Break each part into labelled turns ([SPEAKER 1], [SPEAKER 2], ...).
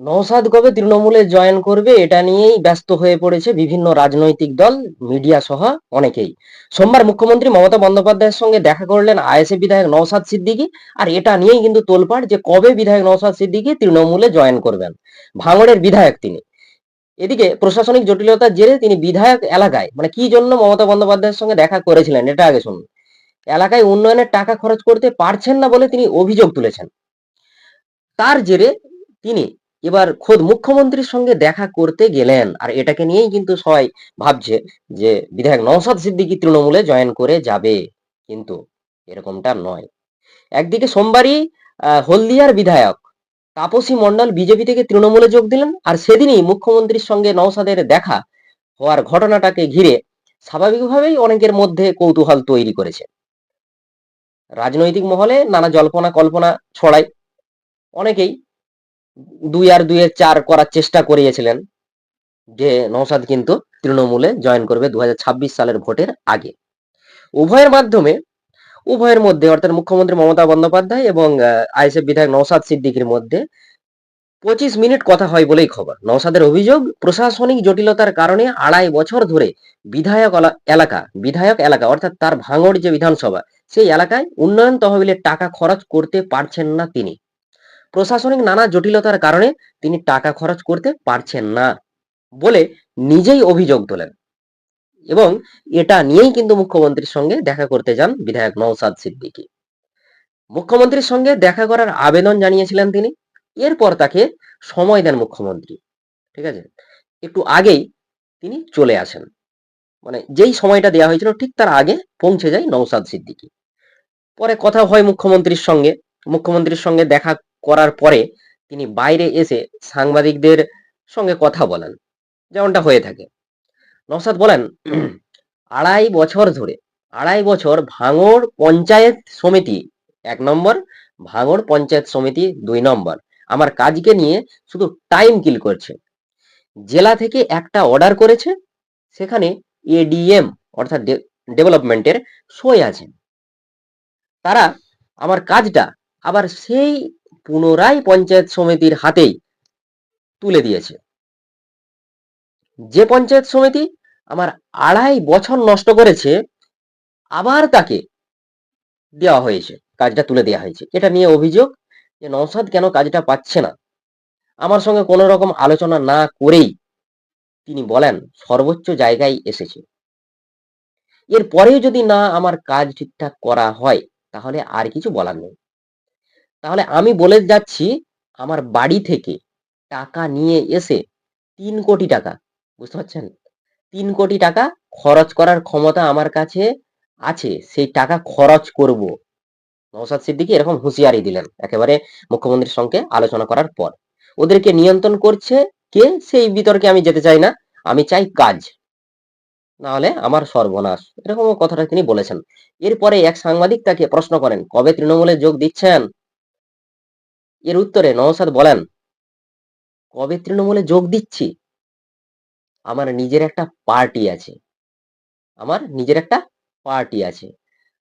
[SPEAKER 1] নওশাদ কবে তৃণমূলে জয়েন করবে এটা নিয়েই ব্যস্ত হয়ে পড়েছে বিভিন্ন রাজনৈতিক দল, মিডিয়া সহ অনেকেই। সোমবার মুখ্যমন্ত্রী মমতা বন্দ্যোপাধ্যায়ের সঙ্গে দেখা করলেন আইএসএ বিধায়ক নওশাদ সিদ্দিকী, আর এটা নিয়েই কিন্তু তোলপাড় যে কবে বিধায়ক নওশাদ সিদ্দিকী তৃণমূলে জয়েন করবেন। ভাঙড়ের বিধায়ক তিনি। এদিকে প্রশাসনিক জটিলতার জেরে তিনি বিধায়ক এলাকায় মানে কি জন্য মমতা বন্দ্যোপাধ্যায়ের সঙ্গে দেখা করেছিলেন, এটা আগে শুনুন। এলাকায় উন্নয়নের টাকা খরচ করতে পারছেন না বলে তিনি অভিযোগ তুলেছেন। তার জেরে তিনি এবার খোদ মুখ্যমন্ত্রীর সঙ্গে দেখা করতে গেলেন, আর এটাকে নিয়েই কিন্তু সবাই ভাবছে যে বিধায়ক নওশাদ সিদ্দিকী তৃণমূলে জয়েন করে যাবে, কিন্তু এরকমটা নয়। একদিকে সোমবারই হলদিয়ার বিধায়ক তাপসী মন্ডল বিজেপি থেকে তৃণমূলে যোগ দিলেন, আর সেদিনই মুখ্যমন্ত্রীর সঙ্গে নওশাদের দেখা হওয়ার ঘটনাটাকে ঘিরে স্বাভাবিকভাবেই অনেকের মধ্যে কৌতূহল তৈরি করেছে। রাজনৈতিক মহলে নানা জল্পনা কল্পনা ছড়ায়, অনেকেই দুই আর দুইয়ের চার করার চেষ্টা করিয়েছিলেন যে নওশাদ কিন্তু তৃণমূলে জয়েন করবে দু সালের ভোটের আগে। উভয়ের মাধ্যমে, উভয়ের মধ্যে, অর্থাৎ মুখ্যমন্ত্রী মমতা বন্দ্যোপাধ্যায় এবং আইএসএফ বিধায়ক নওশাদ সিদ্দিকীর মধ্যে পঁচিশ মিনিট কথা হয় বলেই খবর। নওশাদের অভিযোগ, প্রশাসনিক জটিলতার কারণে আড়াই বছর ধরে বিধায়ক এলাকা বিধায়ক এলাকা, অর্থাৎ তার ভাঙড় যে বিধানসভা, সেই এলাকায় উন্নয়ন তহবিলের টাকা খরচ করতে পারছেন না তিনি। প্রশাসনিক নানা জটিলতার কারণে তিনি টাকা খরচ করতে পারছেন না বলে নিজেই অভিযোগ তোলেন। এবং এটা নিয়েই কিন্তু মুখ্যমন্ত্রীর সঙ্গে দেখা করতে যান বিধায়ক নওশাদ সিদ্দিকী। মুখ্যমন্ত্রীর সঙ্গে দেখা করার আবেদন জানিয়েছিলেন তিনি। এরপর তাকে সময় দেন মুখ্যমন্ত্রী। ঠিক আছে? একটু আগেই তিনি চলে আসেন। মানে যেই সময়টা দেওয়া হয়েছিল ঠিক তার আগে পৌঁছে যায় নওশাদ সিদ্দিকী। পরে কথা হয় মুখ্যমন্ত্রীর সঙ্গে। মুখ্যমন্ত্রীর সঙ্গে দেখা করার পরে তিনি বাইরে এসে সাংবাদিকদের সঙ্গে কথা বলেন। যেমনটা হয়ে থাকে। নওশাদ বলেন, আড়াই বছর ধরে, আড়াই বছর ভাঙড় পঞ্চায়েত সমিতি, এক নম্বর, ভাঙড় পঞ্চায়েত সমিতি, দুই নম্বর, আমার কাজকে নিয়ে শুধু টাইম কিল করছে। জেলা থেকে একটা অর্ডার করেছে, সেখানে এডিএম, অর্থাৎ ডেভেলপমেন্টের সই আছে। তারা আমার কাজটা আবার সেই পুনরায় পঞ্চায়েত সমিতির হাতেই তুলে দিয়েছে। যে পঞ্চায়েত সমিতি আমার আড়াই বছর নষ্ট করেছে, আবার তাকে দেওয়া হয়েছে, কাজটা তুলে দেওয়া হয়েছে। এটা নিয়ে অভিযোগ যে নওশাদ কেন কাজটা পাচ্ছে না? আমার সঙ্গে কোনো রকম আলোচনা না করেই তিনি বলেন, সর্বোচ্চ জায়গায় এসেছে। এরপরেও যদি না আমার কাজ ঠিকঠাক করা হয়, তাহলে আর কিছু বলার নেই। তাহলে আমি বলে যাচ্ছি আমার বাড়ি থেকে টাকা নিয়ে এসে তিন কোটি টাকা, বুঝতে পারছেন? তিন কোটি টাকা খরচ করার ক্ষমতা আমার কাছে আছে, সেই টাকা খরচ করব। নওশাদ সিদ্দিকি এরকম হুঁশিয়ারি দিলেন একেবারে মুখ্যমন্ত্রীর সঙ্গে আলোচনা করার পর। ওদেরকে নিয়ন্ত্রণ করছে কে? সেই বিতর্কে আমি যেতে চাই না, আমি চাই কাজ। না হলে আমার সর্বনাশ, এরকম কথাটা তিনি বলেছেন। এরপরে এক সাংবাদিক তাকে প্রশ্ন করেন, কবে তৃণমূলে যোগ দিচ্ছেন? এর উত্তরে নওসাদ বলেন, কবে তৃণমূলে যোগ দিচ্ছি? আমার নিজের একটা পার্টি আছে। আমার নিজের একটা পার্টি আছে।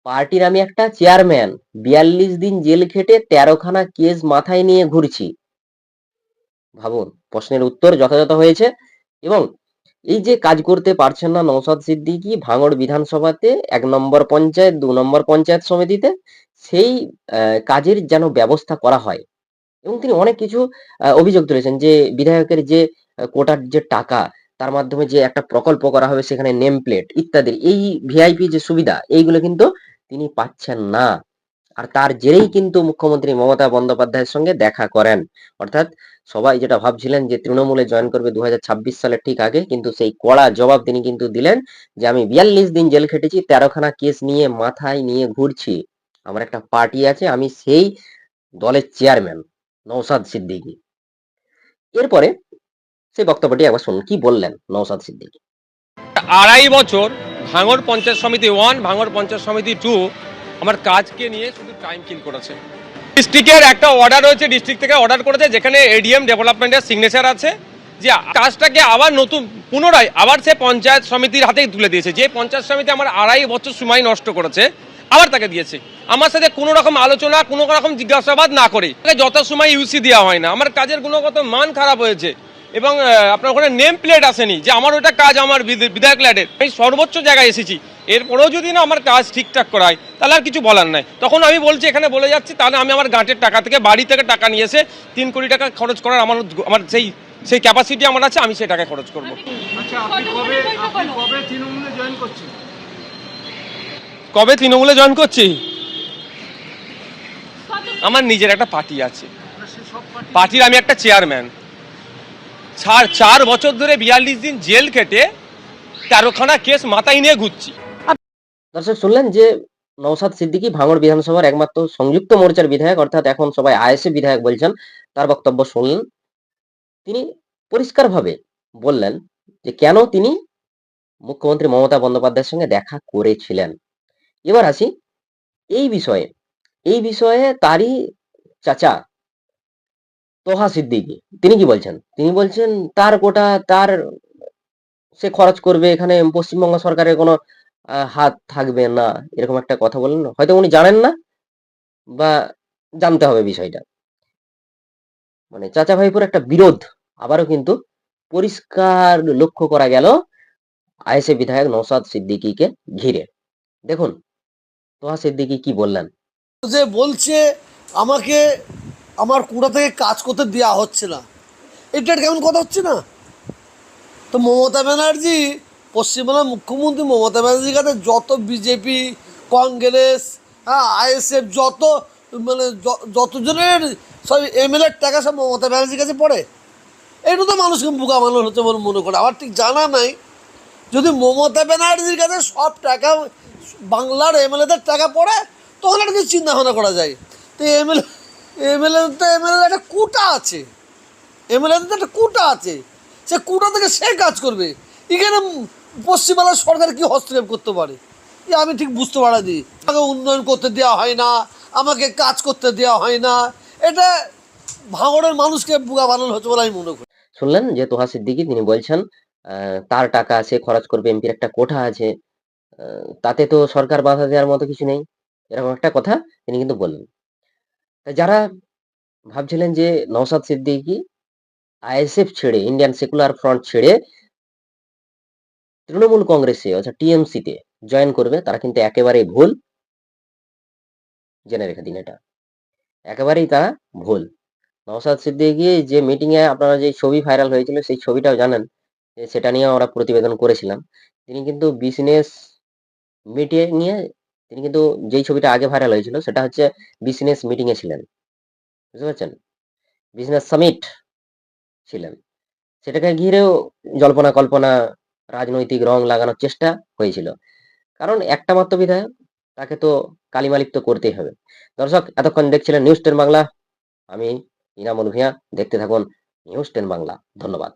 [SPEAKER 1] পার্টির আমি একটা চেয়ারম্যান। বিয়াল্লিশ দিন জেল খেটে তেরোখানা কেস মাথায় নিয়ে ঘুরছি। ভাবুন, প্রশ্নের উত্তর যথাযথ হয়েছে এবং এই যে কাজ করতে পারছেন না নৌসাদ সিদ্দিকী ভাঙড় বিধানসভাতে এক নম্বর পঞ্চায়েত, দু নম্বর পঞ্চায়েত সমিতিতে, সেই কাজের যেন ব্যবস্থা করা হয়। এবং তিনি অনেক কিছু অভিযোগ তুলেছেন যে বিধায়কের যে কোটার যে টাকা, তার মাধ্যমে যে একটা প্রকল্প করা হবে সেখানে নেম প্লেট ইত্যাদি, এই ভিআইপি যে সুবিধা, এইগুলো কিন্তু তিনি পাচ্ছেন না। আর তার জেরেই কিন্তু মুখ্যমন্ত্রী মমতা বন্দ্যোপাধ্যায়ের সঙ্গে দেখা করেন। অর্থাৎ সবাই যেটা ভাবছিলেন যে তৃণমূলে জয়েন করবে দু সালের ঠিক আগে, কিন্তু সেই কড়া জবাব তিনি কিন্তু দিলেন যে আমি বিয়াল্লিশ দিন জেল খেটেছি, তেরোখানা কেস নিয়ে মাথায় নিয়ে ঘুরছি। আমার একটা পার্টি আছে, আমি সেই দলের চেয়ারম্যান নৌসাদ সিদ্দিকী। এরপরে সেই বক্তব্যটি একবার শুনুন, কি বললেন নৌসাদ সিদ্দিকী?
[SPEAKER 2] আড়াই বছর ভাঙর পঞ্চায়েত সমিতি ওয়ান ভাঙর পঞ্চায়েত সমিতি টু আমার কাজকে নিয়ে শুধু টাইম কিল করেছে। ডিস্ট্রিক্টের একটা অর্ডার রয়েছে ডিস্ট্রিক্ট থেকে অর্ডার করেছে, যেখানে এডিএম ডেভেলপমেন্টের সিগনেচার আছে, যে কাজটাকে আবার নতুন, পুনরায় আবার সে পঞ্চায়েত সমিতির হাতেই তুলে দিয়েছে। যে পঞ্চায়েত সমিতি আমার আড়াই বছর সময় নষ্ট করেছে আবার তাকে দিয়েছে। আমার সাথে কোনো রকম আলোচনা, কোনো রকম জিজ্ঞাসাবাদ না করে। তাকে যত সময় ইউসি দেওয়া হয় না, আমার কাজের গুণগত মান খারাপ হয়েছে এবং আপনার ওখানে নেম প্লেট আসেনি যে আমার ওটা কাজ আমার বিধ- বিধায়ক ল্যাডের আমি সর্বোচ্চ জায়গায় এসেছি। এরপরেও যদি না আমার কাজ ঠিকঠাক করায়, তাহলে আর কিছু বলার নাই। তখন আমি বলছি, এখানে বলে যাচ্ছি, তাহলে আমি আমার গাঁটের টাকা থেকে, বাড়ি থেকে টাকা নিয়ে এসে তিন কোটি টাকা খরচ করার আমার আমার সেই সেই ক্যাপাসিটি আমার আছে, আমি সেই টাকায় খরচ করব।
[SPEAKER 3] আচ্ছা কবে কবে তৃণমূলে জয়েন
[SPEAKER 2] কবে তৃণমূলে জয়েন করছি? আমার নিজের একটা পার্টি আছে। পার্টির আমি একটা চেয়ারম্যান চার চার বছর ধরে বিয়াল্লিশ দিন জেল কেটে তেরোখানা কেস মাথায় নিয়ে ঘুরছি।
[SPEAKER 1] দর্শক শুনলেন যে নওশাদ সিদ্দিকী ভাঙড় বিধানসভার একমাত্র সংযুক্ত মোর্চার বিধায়ক অর্থাৎ এখন সবাই আইএসএ বিধায়ক বলছেন তার বক্তব্য শুনলেন। তিনি পরিষ্কারভাবে বললেন যে কেন তিনি মুখ্যমন্ত্রী মমতা বন্দ্যোপাধ্যায়ের সঙ্গে দেখা করেছিলেন। এবার আসি এই বিষয়ে। এই বিষয়ে তারই চাচা তোহা সিদ্দিকী, তিনি কি বলছেন? তিনি বলছেন, তার গোটা, তার সে খরচ করবে, এখানে পশ্চিমবঙ্গ সরকারের কোনো হাত থাকবে না। এরকম একটা কথা বললেন। হয়তো উনি জানেন না বা জানতে হবে বিষয়টা। মানে চাচা ভাইপুর একটা বিরোধ আবারও কিন্তু পরিষ্কার লক্ষ্য করা গেল আইএসএ বিধায়ক নৌসাদ সিদ্দিকিকে ঘিরে। দেখুন তোহা সিদ্দিকী কি বললেন?
[SPEAKER 4] যে বলছে আমাকে আমার কুড়া থেকে কাজ করতে দেওয়া হচ্ছে না। এটা কেমন কথা হচ্ছে না? তো মমতা ব্যানার্জি পশ্চিমবাংলার মুখ্যমন্ত্রী মমতা ব্যানার্জির কাছে যত বিজেপি কংগ্রেস হ্যাঁ আইএসএফ যত মানে যতজনের সব এমএলএর টাকা সব মমতা ব্যানার্জির কাছে পড়ে। এটা তো মানুষকে বোকা মানুষ হচ্ছে বলে মনে করে। আমার ঠিক জানা নাই। যদি মমতা ব্যানার্জির কাছে সব টাকা বাংলার এমএলএদের টাকা পড়ে, তখন একটা কিছু চিন্তা ভাবনা করা যায়। তো এমএলএ এমএলএ তো এমএলএ একটা কুটা আছে। এমএলএ তো একটা কুটা আছে। সে কুটা থেকে সে কাজ করবে। এখানে পশ্চিমবাংলার সরকার কি হস্তক্ষেপ করতে পারে? আমি ঠিক বুঝতে পারা দিই আমাকে উন্নয়ন করতে দেওয়া হয় না, আমাকে কাজ করতে দেওয়া হয় না। এটা ভাঙড়ের মানুষকে বুকা বানানো হচ্ছে বলে আমি মনে করি।
[SPEAKER 1] শুনলেন যে তোহা সিদ্দিকী, তিনি বলছেন তার টাকা আছে খরচ করবে, এমপির একটা কোঠা আছে। তাতে তো সরকার বাধা দেওয়ার মতো কিছু নেই। এরকম একটা কথা তিনি কিন্তু বললেন। যারা ভাবছিলেন যে নওশাদ সিদ্দিকী আইএসএফ ছেড়ে ইন্ডিয়ান সেকুলার ফ্রন্ট ছেড়ে তৃণমূল কংগ্রেসে, অর্থাৎ টিএমসি তে জয়েন করবে, তারা কিন্তু একেবারেই ভুল। জেনে রেখে দিন এটা। একেবারেই তারা ভুল। নওশাদ সিদ্দিকী যে মিটিং এ আপনারা যে ছবি ভাইরাল হয়েছিল, সেই ছবিটাও জানেন। সেটা নিয়ে আমরা প্রতিবেদন করেছিলাম। তিনি কিন্তু বিজনেস মিটিং নিয়ে তিনি কিন্তু যেই ছবিটা আগে ভাইরাল হয়েছিল সেটা হচ্ছে বিজনেস মিটিং এ ছিলেন। বুঝতে পারছেন? বিজনেস সামিট ছিলেন। সেটাকে ঘিরেও জল্পনা কল্পনা, রাজনৈতিক রং লাগানোর চেষ্টা হয়েছিল। কারণ একটা মাত্র বিধায়ক, তাকে তো কালিমালিপ্ত করতেই হবে। দর্শক, এতক্ষণ দেখছিলেন নিউজ টেন বাংলা। আমি ইনামুল ভূঁইয়া, দেখতে থাকুন নিউজ টেন বাংলা। ধন্যবাদ।